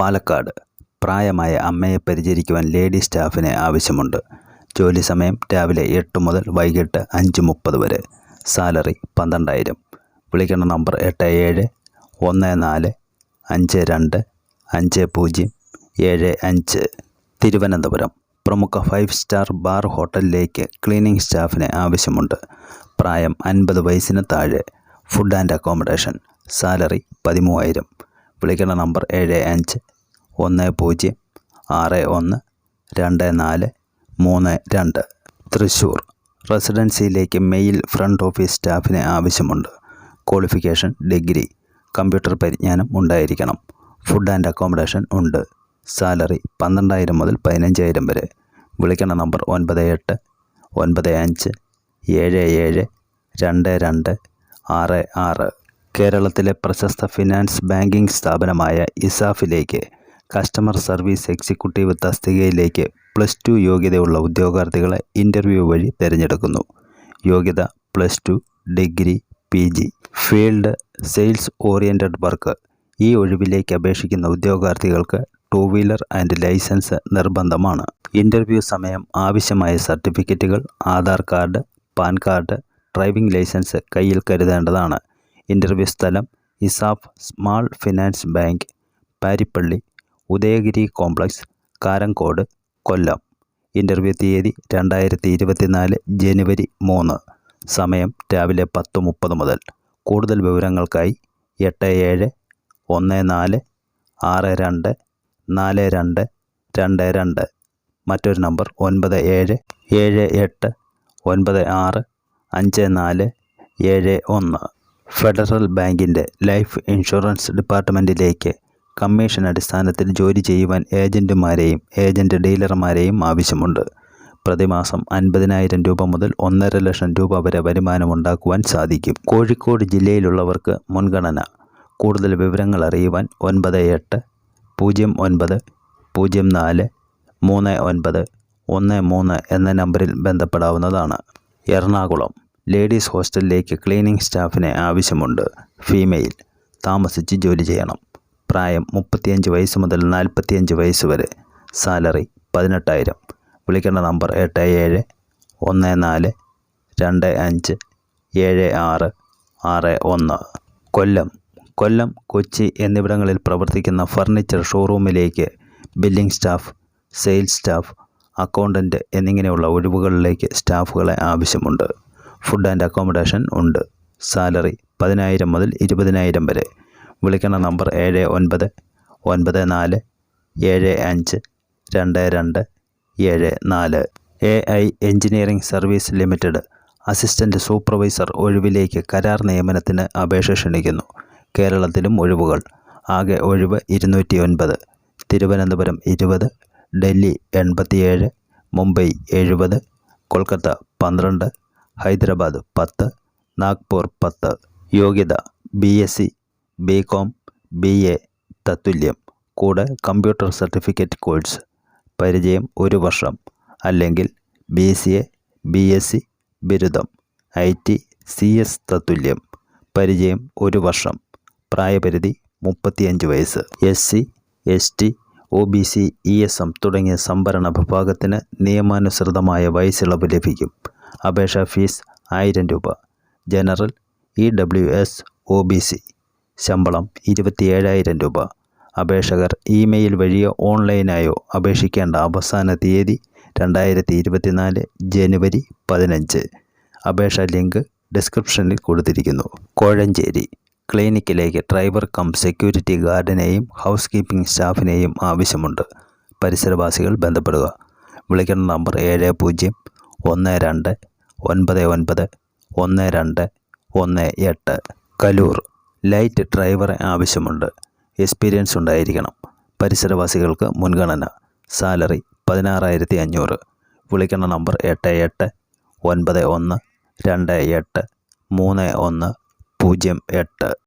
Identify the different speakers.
Speaker 1: പാലക്കാട്. പ്രായമായ അമ്മയെ പരിചരിക്കുവാൻ ലേഡി സ്റ്റാഫിനെ ആവശ്യമുണ്ട്. ജോലി സമയം രാവിലെ എട്ട് മുതൽ വൈകിട്ട് അഞ്ച് മുപ്പത് വരെ. സാലറി പന്ത്രണ്ടായിരം. വിളിക്കേണ്ട നമ്പർ എട്ട് ഏഴ് ഒന്ന് നാല് അഞ്ച് രണ്ട് അഞ്ച് പൂജ്യം ഏഴ് അഞ്ച്. തിരുവനന്തപുരം. പ്രമുഖ ഫൈവ് സ്റ്റാർ ബാർ ഹോട്ടലിലേക്ക് ക്ലീനിംഗ് സ്റ്റാഫിനെ ആവശ്യമുണ്ട്. പ്രായം അൻപത് വയസ്സിന് താഴെ. Food and accommodation. സാലറി പതിമൂവായിരം. വിളിക്കേണ്ട നമ്പർ ഏഴ് അഞ്ച് ഒന്ന് പൂജ്യം ആറ് ഒന്ന് രണ്ട് നാല് മൂന്ന് രണ്ട്. തൃശ്ശൂർ റെസിഡൻസിയിലേക്ക് മെയിൽ ഫ്രണ്ട് ഓഫീസ് സ്റ്റാഫിന് ആവശ്യമുണ്ട്. ക്വാളിഫിക്കേഷൻ ഡിഗ്രി കമ്പ്യൂട്ടർ പരിജ്ഞാനം ഉണ്ടായിരിക്കണം. ഫുഡ് ആൻഡ് അക്കോമഡേഷൻ ഉണ്ട്. സാലറി പന്ത്രണ്ടായിരം മുതൽ പതിനഞ്ചായിരം വരെ. വിളിക്കേണ്ട നമ്പർ ഒൻപത് എട്ട് ഒൻപത് അഞ്ച് ഏഴ് ഏഴ് രണ്ട് രണ്ട് ആറ് ആറ്. കേരളത്തിലെ പ്രശസ്ത ഫിനാൻസ് ബാങ്കിംഗ് സ്ഥാപനമായ ഇസാഫിലേക്ക് കസ്റ്റമർ സർവീസ് എക്സിക്യൂട്ടീവ് തസ്തികയിലേക്ക് പ്ലസ് ടു യോഗ്യതയുള്ള ഉദ്യോഗാർത്ഥികളെ ഇന്റർവ്യൂ വഴി തിരഞ്ഞെടുക്കുന്നു. യോഗ്യത plus two degree P G field sales oriented work ഈ ഒഴിവിലേക്ക് അപേക്ഷിക്കുന്ന ഉദ്യോഗാർത്ഥികൾക്ക് ടു വീലർ ആൻഡ് ലൈസൻസ് നിർബന്ധമാണ്. ഇന്റർവ്യൂ സമയം ആവശ്യമായ സർട്ടിഫിക്കറ്റുകൾ Aadhaar card PAN card driving licence കയ്യിൽ കരുതേണ്ടതാണ്. ഇന്റർവ്യൂ സ്ഥലം ESAF small finance bank Paripally Udayagiri complex Karankode Kollam. Interview തീയതി രണ്ടായിരത്തി ഇരുപത്തിനാല് ജനുവരി മൂന്ന്. സമയം രാവിലെ പത്ത് മുപ്പത് മുതൽ. കൂടുതൽ വിവരങ്ങൾക്കായി എട്ട് ഏഴ് ഒന്ന് നാല് ആറ് രണ്ട് നാല് രണ്ട് രണ്ട് രണ്ട്. മറ്റൊരു നമ്പർ ഒൻപത് ഏഴ് ഏഴ് എട്ട് ഒൻപത് ആറ് അഞ്ച് നാല് ഏഴ് ഒന്ന്. ഫെഡറൽ ബാങ്കിന്റെ ലൈഫ് ഇൻഷുറൻസ് ഡിപ്പാർട്ട്മെന്റിലേക്ക് കമ്മീഷൻ അടിസ്ഥാനത്തിൽ ജോലി ചെയ്യുവാൻ ഏജന്റുമാരെയും ഏജന്റ് ഡീലർമാരെയും ആവശ്യമുണ്ട്. പ്രതിമാസം അൻപതിനായിരം രൂപ മുതൽ ഒന്നര ലക്ഷം രൂപ വരെ വരുമാനമുണ്ടാക്കുവാൻ സാധിക്കും. കോഴിക്കോട് ജില്ലയിലുള്ളവർക്ക് മുൻഗണന. കൂടുതൽ വിവരങ്ങൾ അറിയുവാൻ ഒൻപത് എട്ട് പൂജ്യം ഒൻപത് പൂജ്യം നാല് മൂന്ന് ഒൻപത് ഒന്ന് മൂന്ന് എന്ന നമ്പറിൽ ബന്ധപ്പെടാവുന്നതാണ്. എറണാകുളം. ലേഡീസ് ഹോസ്റ്റലിലേക്ക് ക്ലീനിംഗ് സ്റ്റാഫിനെ ആവശ്യമുണ്ട്. ഫീമെയിൽ. താമസിച്ച് ജോലി ചെയ്യണം. പ്രായം മുപ്പത്തിയഞ്ച് വയസ്സ് മുതൽ നാൽപ്പത്തിയഞ്ച് വയസ്സ് വരെ. സാലറി പതിനെട്ടായിരം. വിളിക്കേണ്ട നമ്പർ എട്ട് ഏഴ് ഒന്ന് നാല് രണ്ട് അഞ്ച് ഏഴ് ആറ് ആറ് ഒന്ന്. കൊല്ലം. കൊല്ലം കൊച്ചി എന്നിവിടങ്ങളിൽ പ്രവർത്തിക്കുന്ന furniture ഷോറൂമിലേക്ക് billing staff sales staff accountant എന്നിങ്ങനെയുള്ള ഒഴിവുകളിലേക്ക് സ്റ്റാഫുകളെ ആവശ്യമുണ്ട്. ഫുഡ് ആൻഡ് അക്കോമഡേഷൻ ഉണ്ട്. സാലറി പതിനായിരം മുതൽ ഇരുപതിനായിരം വരെ. വിളിക്കുന്ന നമ്പർ ഏഴ് ഒൻപത് ഒൻപത് നാല് ഏഴ് അഞ്ച് രണ്ട് രണ്ട് ഏഴ് നാല്. A I engineering service limited assistant supervisor ഒഴിവിലേക്ക് കരാർ നിയമനത്തിന് അപേക്ഷ ക്ഷണിക്കുന്നു. കേരളത്തിലും ഒഴിവുകൾ. ആകെ ഒഴിവ് ഇരുന്നൂറ്റി ഒൻപത്. തിരുവനന്തപുരം ഇരുപത്. ഡൽഹി എൺപത്തിയേഴ്. മുംബൈ എഴുപത്. കൊൽക്കത്ത പന്ത്രണ്ട്. ഹൈദരാബാദ് പത്ത്. നാഗ്പൂർ പത്ത്. യോഗ്യത B S C B com B A തത്തുല്യം. കൂടെ കമ്പ്യൂട്ടർ സർട്ടിഫിക്കറ്റ് കോഴ്സ്. പരിചയം ഒരു വർഷം. അല്ലെങ്കിൽ B C A B S C ബിരുദം. ഐ ടി സി എസ് തത്തുല്യം. പരിചയം ഒരു വർഷം. പ്രായപരിധി മുപ്പത്തിയഞ്ച് വയസ്സ്. S C S T O B C E S M തുടങ്ങിയ സംവരണ വിഭാഗത്തിന് നിയമാനുസൃതമായ വയസ്സിളവ് ലഭിക്കും. അപേക്ഷാ ഫീസ് ആയിരം രൂപ. General E W S O B C ശമ്പളം ഇരുപത്തിയേഴായിരം രൂപ. അപേക്ഷകർ ഇമെയിൽ വഴിയോ ഓൺലൈനായോ അപേക്ഷിക്കേണ്ട അവസാന തീയതി രണ്ടായിരത്തി ഇരുപത്തിനാല് ജനുവരി പതിനഞ്ച്. അപേക്ഷാ ലിങ്ക് ഡിസ്ക്രിപ്ഷനിൽ കൊടുത്തിരിക്കുന്നു. കോഴഞ്ചേരി ക്ലിനിക്കിലേക്ക് ഡ്രൈവർ കം സെക്യൂരിറ്റി ഗാർഡിനെയും ഹൗസ് കീപ്പിംഗ് സ്റ്റാഫിനെയും ആവശ്യമുണ്ട്. പരിസരവാസികൾ ബന്ധപ്പെടുക. വിളിക്കേണ്ട നമ്പർ ഏഴ് പൂജ്യം ഒന്ന് രണ്ട് ഒൻപത് ഒൻപത് ഒന്ന് രണ്ട് ഒന്ന് എട്ട്. കലൂർ ലൈറ്റ് ഡ്രൈവറെ ആവശ്യമുണ്ട്. എക്സ്പീരിയൻസ് ഉണ്ടായിരിക്കണം. പരിസരവാസികൾക്ക് മുൻഗണന. സാലറി പതിനാറായിരത്തി അഞ്ഞൂറ് വിളിക്കുന്ന നമ്പർ എട്ട് എട്ട് ഒൻപത് ഒന്ന് രണ്ട് എട്ട് മൂന്ന് ഒന്ന് പൂജ്യം എട്ട്.